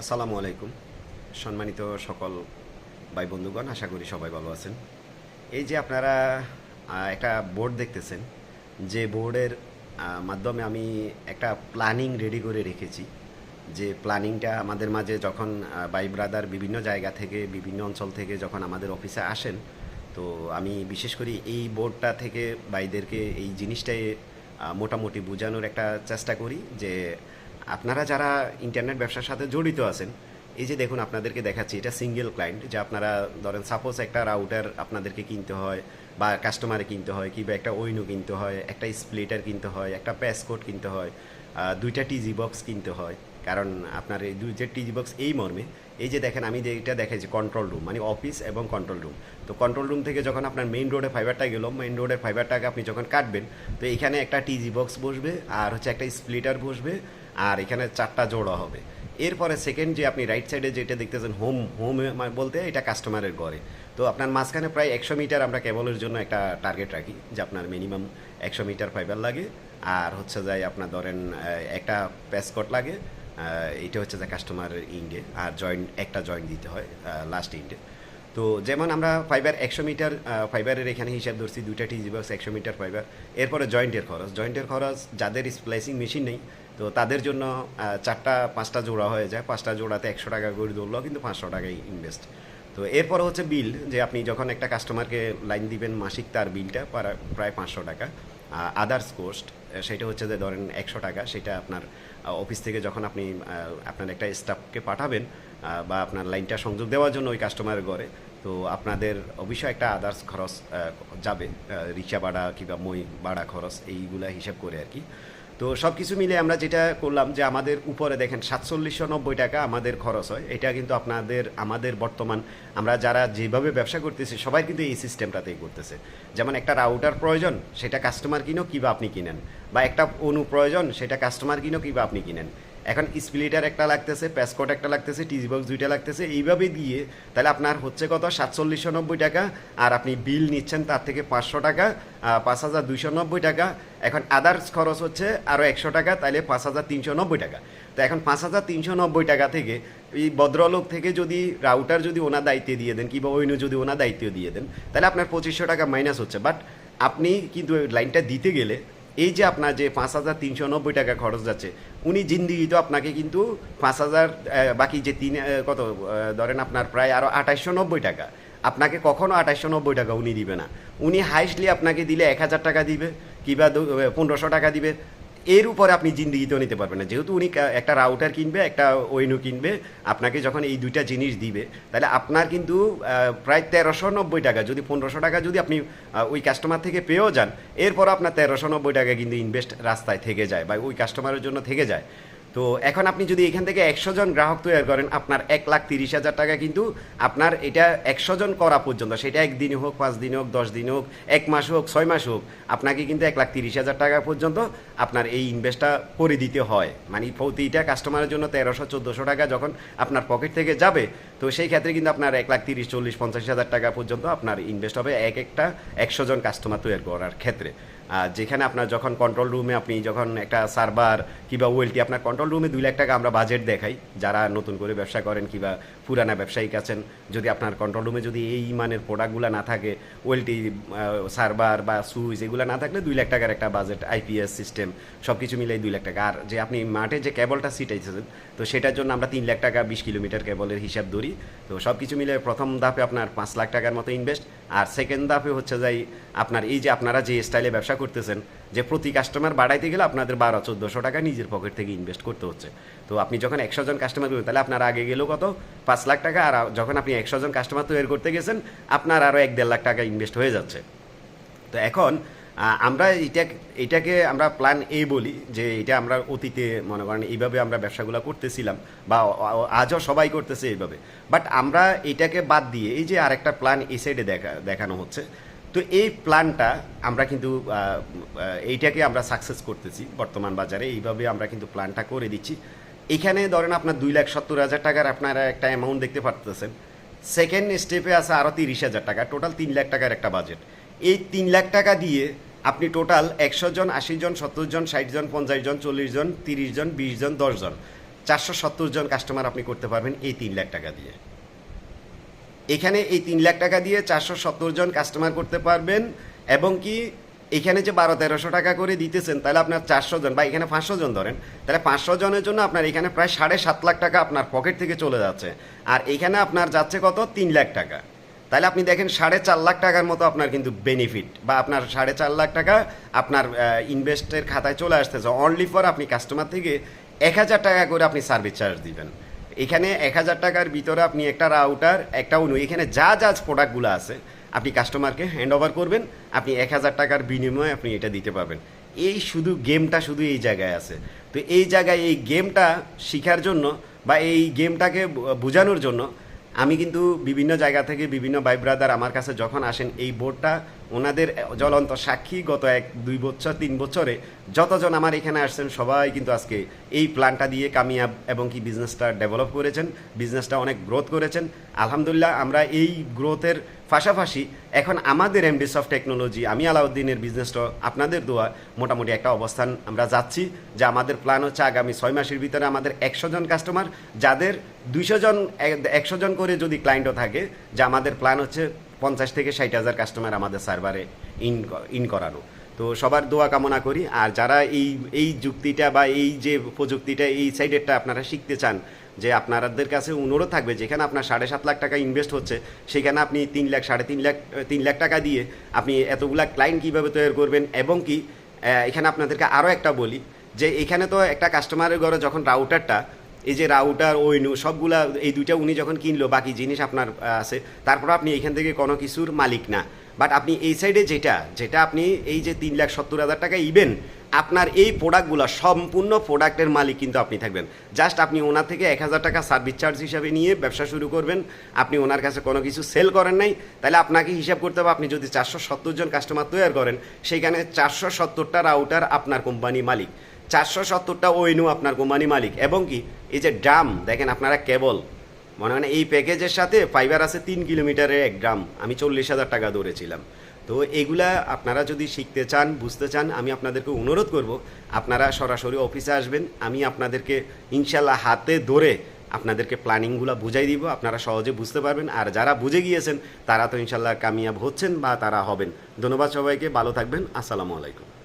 আসসালামু আলাইকুম, সম্মানিত সকল ভাই বন্ধুগণ, আশা করি সবাই ভালো আছেন। এই যে আপনারা একটা বোর্ড দেখতেছেন, যে বোর্ডের মাধ্যমে আমি একটা প্ল্যানিং রেডি করে রেখেছি। যে প্ল্যানিংটা আমাদের মাঝে যখন ভাই ব্রাদার বিভিন্ন জায়গা থেকে, বিভিন্ন অঞ্চল থেকে যখন আমাদের অফিসে আসেন, তো আমি বিশেষ করে এই বোর্ডটা থেকে বাইদেরকে এই জিনিসটাই মোটামুটি বোঝানোর একটা চেষ্টা করি যে আপনারা যারা ইন্টারনেট ব্যবসার সাথে জড়িত আছেন, এই যে দেখুন আপনাদেরকে দেখাচ্ছি, এটা সিঙ্গেল ক্লায়েন্ট যে আপনারা ধরেন সাপোজ একটা রাউটার আপনাদেরকে কিনতে হয়, বা কাস্টমারে কিনতে হয়, কিংবা একটা ওইনু কিনতে হয়, একটা স্প্লিটার কিনতে হয়, একটা প্যাসকোড কিনতে হয় দুইটা টিজি বক্স কিনতে হয়। কারণ আপনার এই দুই যে টিজি বক্স এই মর্মে, এই যে দেখেন, আমি যে এটা দেখাইছি কন্ট্রোল রুম মানে অফিস এবং কন্ট্রোল রুম তো কন্ট্রোল রুম থেকে যখন আপনার মেইন রোডে ফাইবারটা গেল মেইন রোডের ফাইবারটাকে আপনি যখন কাটবেন, তো এখানে একটা টিজি বক্স বসবে, আর হচ্ছে একটা স্প্লিটার বসবে, আর এখানে চারটা জোড়া হবে। এরপরে সেকেন্ড যে আপনি রাইট সাইডে যেটা দেখতেছেন হোম হোম বলতে এটা কাস্টমারের ঘরে। তো আপনার মাঝখানে প্রায় একশো মিটার আমরা কেবলের জন্য একটা টার্গেট রাখি, যে আপনার মিনিমাম একশো মিটার ফাইবার লাগে। আর হচ্ছে যাই আপনার ধরেন একটা প্যাসকট লাগে এটা হচ্ছে যে কাস্টমার ইন্ডে আর জয়েন্ট একটা জয়েন্ট দিতে হয় লাস্ট ইন্ডে তো যেমন আমরা ফাইবার একশো মিটার ফাইবারের এখানে হিসাব ধরছি, দুইটা টিজি বক্স একশো মিটার ফাইবার এরপরে জয়েন্টের খরচ। জয়েন্টের খরচ, যাদের স্প্লাইসিং মেশিন নেই, তো তাদের জন্য চারটা, পাঁচটা জোড়া হয়ে যায়। পাঁচটা জোড়াতে একশো টাকা করে ধরলেও কিন্তু পাঁচশো টাকাই ইনভেস্ট তো এরপরে হচ্ছে বিল যে আপনি যখন একটা কাস্টমারকে লাইন দিবেন মাসিক তার বিলটা প্রায় পাঁচশো টাকা। আদার্স কোস্ট সেটা হচ্ছে যে ধরেন একশো টাকা, সেটা আপনার অফিস থেকে যখন আপনি আপনার একটা স্টাফকে পাঠাবেন বা আপনার লাইনটা সংযোগ দেওয়ার জন্য ওই কাস্টমারের ঘরে, তো আপনাদের অবশ্যই একটা আদার্স খরচ যাবে রিক্সা ভাড়া কিংবা মই ভাড়া খরচ, এইগুলা হিসাব করে আর কি। তো সব কিছু মিলে আমরা যেটা করলাম যে আমাদের উপরে দেখেন সাতচল্লিশশো নব্বই টাকা আমাদের খরচ হয়। এটা কিন্তু আপনাদের, আমাদের বর্তমান, আমরা যারা যেভাবে ব্যবসা করতেছি, সবাই কিন্তু এই সিস্টেমটাতেই করতেছে। যেমন একটা রাউটার প্রয়োজন, সেটা কাস্টমার কিনো কিবা আপনি কিনেন। বা একটা অনু প্রয়োজন, সেটা কাস্টমার কিনো কিবা আপনি কিনেন। এখন স্প্লিটার একটা লাগতেছে, প্যাসকোট একটা লাগতেছে, টিজি বক্স দুইটা লাগতেছে, এইভাবে দিয়ে তাহলে আপনার হচ্ছে কত? সাতচল্লিশশো নব্বই টাকা। আর আপনি বিল নিচ্ছেন তার থেকে পাঁচশো টাকা পাঁচ হাজার দুইশো নব্বই টাকা। এখন আদার্স খরচ হচ্ছে আরও একশো টাকা তাহলে পাঁচ হাজার তিনশো নব্বই টাকা। তো এখন পাঁচ হাজার তিনশো নব্বই টাকা থেকে এই ভদ্রলোক থেকে যদি রাউটার যদি ওনার দায়িত্বে দিয়ে দেন, কিংবা ওইনু যদি ওনার দায়িত্ব দিয়ে দেন, তাহলে আপনার পঁচিশশো টাকা মাইনাস হচ্ছে। বাট আপনি কিন্তু লাইনটা দিতে গেলে এই যে আপনার যে পাঁচ হাজার তিনশো নব্বই টাকা খরচ যাচ্ছে, উনি জিন্দিগি তো আপনাকে কিন্তু পাঁচ হাজার বাকি যে তিন কত ধরেন আপনার প্রায় আরও আঠাশশো নব্বই টাকা। আপনাকে কখনো আঠাশশো নব্বই টাকা উনি দিবে না। উনি হাইস্টলি আপনাকে দিলে এক হাজার টাকা দিবে, কিংবা পনেরোশো টাকা দিবে। এর উপরে আপনি জিন্দিগিতেও নিতে পারবেন না। যেহেতু উনি একটা রাউটার কিনবে, একটা ওয়েনু কিনবে, আপনাকে যখন এই দুইটা জিনিস দিবে, তাহলে আপনার কিন্তু প্রায় তেরোশো নব্বই টাকা, যদি পনেরোশো টাকা যদি আপনি ওই কাস্টমার থেকে পেয়েও যান এরপর আপনার তেরোশো নব্বই টাকা কিন্তু ইনভেস্ট রাস্তায় থেকে যায় বা ওই কাস্টমারের জন্য থেকে যায়। তো এখন আপনি যদি এখান থেকে একশো জন গ্রাহক তৈরি করেন, আপনার এক লাখ তিরিশ হাজার টাকা কিন্তু আপনার এটা একশো জন করা পর্যন্ত, সেটা একদিন হোক, পাঁচ দিন হোক, দশ দিন হোক, এক মাস হোক, ছয় মাস হোক, আপনাকে কিন্তু এক লাখ তিরিশ হাজার টাকা পর্যন্ত আপনার এই ইনভেস্টটা করে দিতে হয়। মানে প্রতিটা কাস্টমারের জন্য তেরোশো, চোদ্দোশো টাকা যখন আপনার পকেট থেকে যাবে তো সেই ক্ষেত্রে কিন্তু আপনার এক লাখ তিরিশ, চল্লিশ, পঞ্চাশ হাজার টাকা পর্যন্ত আপনার ইনভেস্ট হবে এক একটা একশো জন কাস্টমার তৈরি করার ক্ষেত্রে। আর যেখানে আপনার যখন কন্ট্রোল রুমে আপনি যখন একটা সার্ভার কিংবা ওয়েলটি আপনার কন্ট্রোল রুমে দুই লাখ টাকা আমরা বাজেট দেখাই, যারা নতুন করে ব্যবসা করেন কিংবা পুরানা ব্যবসায়িক আছেন, যদি আপনার কন্ট্রোল রুমে যদি এই মানের প্রোডাক্টগুলো না থাকে ওয়েলটি সার্ভার বা সুইচ এগুলো না থাকলে দুই লাখ টাকার একটা বাজেট আইপিএস সিস্টেম সব কিছু মিলে দুই লাখ টাকা। আর যে আপনি মাঠে যে কেবলটা সিটাইছেন তো সেটার জন্য আমরা তিন লাখ টাকা বিশ কিলোমিটার কেবলের হিসাব ধরি। তো সব কিছু মিলে প্রথম ধাপে আপনার পাঁচ লাখ টাকার মতো ইনভেস্ট আর সেকেন্ড ধাপে হচ্ছে যাই আপনার এই যে আপনারা যে স্টাইলে ব্যবসা করতেছেন, যে প্রতি কাস্টমার বাড়াইতে গেলে আপনাদের বারো, চোদ্দোশো টাকা নিজের পকেট থেকে ইনভেস্ট করতে হচ্ছে। তো আপনি যখন একশো জন কাস্টমার করবেন, তাহলে আপনার আগে গেলেও কত? পাঁচ লাখ টাকা, আর যখন আপনি একশো জন কাস্টমার তৈরি করতে গেছেন, আপনার আরও এক দেড় লাখ টাকা ইনভেস্ট হয়ে যাচ্ছে। তো এখন আমরা এটা এটাকে আমরা প্ল্যান এ বলি, যে এটা আমরা অতীতে, মনে করেন, এইভাবে আমরা ব্যবসাগুলো করতেছিলাম, বা আজও সবাই করতেছে এইভাবে। বাট আমরা এটাকে বাদ দিয়ে, এই যে আরেকটা প্ল্যান এই সাইডে দেখা দেখানো হচ্ছে, তো এই প্ল্যানটা আমরা কিন্তু এইটাকে আমরা সাকসেস করতেছি, বর্তমান বাজারে, এইভাবে আমরা কিন্তু প্ল্যানটা করে দিচ্ছি। এখানে ধরেন আপনার দুই লাখ সত্তর হাজার টাকার আপনারা একটা অ্যামাউন্ট দেখতে পারতেছেন। সেকেন্ড স্টেপে আছে আরও তিরিশ হাজার টাকা টোটাল তিন লাখ টাকার একটা বাজেট এই তিন লাখ টাকা দিয়ে আপনি টোটাল একশো জন, আশি জন, সত্তর জন, ষাট জন, পঞ্চাশ জন, চল্লিশ জন, তিরিশ জন, বিশ জন, দশ জন, চারশো সত্তর জন কাস্টমার আপনি করতে পারবেন এই তিন লাখ টাকা দিয়ে। এখানে এই তিন লাখ টাকা দিয়ে চারশো সত্তর জন কাস্টমার করতে পারবেন এবং কি এখানে যে বারো, তেরোশো টাকা করে দিতেছেন, তাহলে আপনার চারশো জন বা এখানে পাঁচশো জন ধরেন, তাহলে পাঁচশো জনের জন্য আপনার এখানে প্রায় সাড়ে সাত লাখ টাকা আপনার পকেট থেকে চলে যাচ্ছে। আর এখানে আপনার যাচ্ছে কত? তিন লাখ টাকা। তাহলে আপনি দেখেন সাড়ে চার লাখ টাকার মতো আপনার কিন্তু বেনিফিট বা আপনার সাড়ে চার লাখ টাকা আপনার ইনভেস্টের খাতায় চলে আসতেছে। অনলি ফর আপনি কাস্টমার থেকে এক হাজার টাকা করে আপনি সার্ভিস চার্জ দিবেন। এখানে এক হাজার টাকার ভিতরে আপনি একটা রাউটার একটা অনু এখানে যা যা প্রোডাক্টগুলো আছে, আপনি কাস্টমারকে হ্যান্ড ওভার করবেন, আপনি এক হাজার টাকার বিনিময়ে আপনি এটা দিতে পারবেন। এই শুধু গেমটা শুধু এই জায়গায় আছে। তো এই জায়গায় এই গেমটা শেখার জন্য বা এই গেমটাকে বোঝানোর জন্য আমি কিন্তু বিভিন্ন জায়গা থেকে বিভিন্ন ভাই ব্রাদার আমার কাছে যখন আসেন এই বোর্ডটা ওনাদের জ্বলন্ত সাক্ষী গত এক, দুই বছর, তিন বছরে যতজন আমার এখানে আসছেন, সবাই কিন্তু আজকে এই প্ল্যানটা দিয়ে কামিয়াব এবং কি বিজনেসটা ডেভেলপ করেছেন বিজনেসটা অনেক গ্রোথ করেছেন। আলহামদুলিল্লাহ, আমরা এই গ্রোথের পাশাপাশি এখন আমাদের এমডিস অফ টেকনোলজি আমি আলাউদ্দিনের বিজনেসটা আপনাদের দোয়া, মোটামুটি একটা অবস্থান আমরা যাচ্ছি, যে আমাদের প্ল্যান হচ্ছে আগামী ছয় মাসের ভিতরে আমাদের একশো জন কাস্টমার যাদের দুইশো জন একশো জন করে যদি ক্লায়েন্টও থাকে, যে আমাদের প্ল্যান হচ্ছে পঞ্চাশ থেকে ষাট হাজার কাস্টমার আমাদের সার্ভারে ইন ইন করানো। তো সবার দোয়া কামনা করি, আর যারা এই এই যুক্তিটা বা এই যে প্রযুক্তিটা, এই সাইডেরটা আপনারা শিখতে চান, যে আপনাদের কাছে অনুরোধ থাকবে, যেখানে আপনার সাড়ে সাত লাখ টাকা ইনভেস্ট হচ্ছে, সেখানে আপনি তিন লাখ, সাড়ে তিন লাখ তিন লাখ টাকা দিয়ে আপনি এতগুলা ক্লায়েন্ট কীভাবে তৈরি করবেন, এবং কি এখানে আপনাদেরকে আরও একটা বলি, যে এখানে তো একটা কাস্টমারের ঘরে যখন রাউটারটা এই যে রাউটার ওইনু সবগুলা, এই দুইটা উনি যখন কিনলো, বাকি জিনিস আপনার আছে তারপর আপনি এখান থেকে কোনো কিছুর মালিক না। বাট আপনি এই সাইডে যেটা যেটা আপনি এই যে তিন লাখ সত্তর হাজার টাকা ইবেন আপনার এই প্রোডাক্টগুলো সম্পূর্ণ প্রোডাক্টের মালিক কিন্তু আপনি থাকবেন। জাস্ট আপনি ওনার থেকে এক হাজার টাকা সার্ভিস চার্জ হিসাবে নিয়ে ব্যবসা শুরু করবেন। আপনি ওনার কাছে কোনো কিছু সেল করেন নাই। তাহলে আপনাকে হিসাব করতে হবে, আপনি যদি চারশো সত্তর জন কাস্টমার তৈরি করেন সেইখানে চারশো সত্তরটা রাউটার আপনার কোম্পানি মালিক। চারশো সত্তরটা ওইনু আপনার কোম্পানি মালিক। এবং কি, এই যে ড্রাম, দেখেন আপনারা কেবল, মনে হয় এই প্যাকেজের সাথে ফাইবার আছে তিন কিলোমিটারের এক গ্রাম আমি চল্লিশ হাজার টাকা ধরেছিলাম। তো এগুলা আপনারা যদি শিখতে চান, বুঝতে চান, আমি আপনাদেরকে অনুরোধ করব, আপনারা সরাসরি অফিসে আসবেন, আমি আপনাদেরকে ইনশাল্লাহ হাতে ধরে আপনাদেরকে প্ল্যানিংগুলো বুঝাই দিব, আপনারা সহজে বুঝতে পারবেন, আর যারা বুঝে গিয়েছেন, তারা তো ইনশাল্লাহ কামিয়াব হচ্ছেন বা তারা হবেন। ধন্যবাদ সবাইকে, ভালো থাকবেন, আসসালামু আলাইকুম।